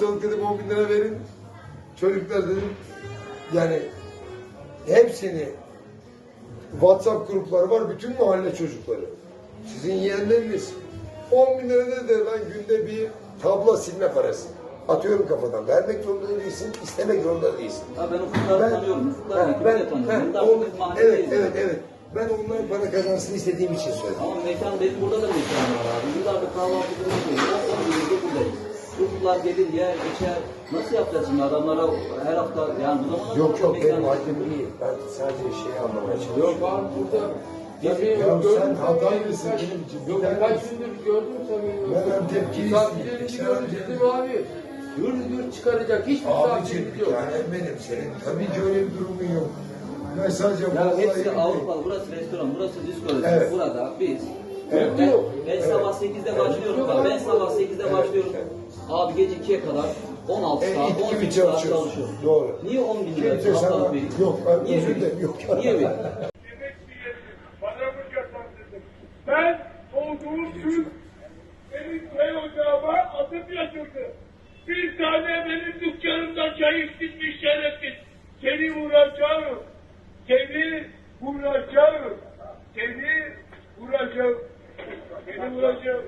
haftalık dedim 10 bin lira verin. Çocuklar dedim yani hepsini WhatsApp grupları var bütün mahalle çocukları. Sizin yeğenleriniz 10 bin lira der lan günde bir tablo silme parası. Atıyorum kafadan. Vermek zorunda değilsin, istemek zorunda değilsin. Ha ben ufukları tanıyorum. Ufuklar ben, ben, tanıyorum. ben, on- evet, evet, evet. Ben onların para kazansın istediğim için söyledim. Ama mekan benim burada da mekan var abi. Yıllardır kahvaltıda yapıyoruz. 10 yıldır buradayız. Çocuklar gelir yer geçer. Nasıl yapacağız şimdi adamlara her hafta yani bu Yok yok benim haddim değil. Ben sadece şeyi anlamaya çalışıyorum. Yok abi burada Ya Tabii sen gördüm hata tabii. mısın Birkaç- benim için? Yok Bir birkaç gündür gördüm tabii. Ben Antepçiyiz. Misafirlerini gördüm dedim abi. Gür gür çıkaracak hiçbir Abicim misafirimiz yok. yani benim senin tabii ki öyle bir durumun yok. Ben sadece Ya hepsi Avrupalı. Burası restoran, burası disko. Evet. Burada biz. Evet. Ben, ben sabah 8'de başlıyorum. Ben sabah 8'de Evet. başlıyorum. Abi gece 2'ye kadar 16 saat, it 18 saat çalışıyorum. Doğru. Niye 10 bin lira Kimse sana- haftalık? Yok, Niye özür dilerim, yok. Niye vereyim? Ben olduğum gün benim çay ocağıma atıp yatırdı. Bir tane benim dükkanımdan çay içtin bir şerefsiz. Seni vuracağım. Seni vuracağım. Seni vuracağım. Seni vuracağım.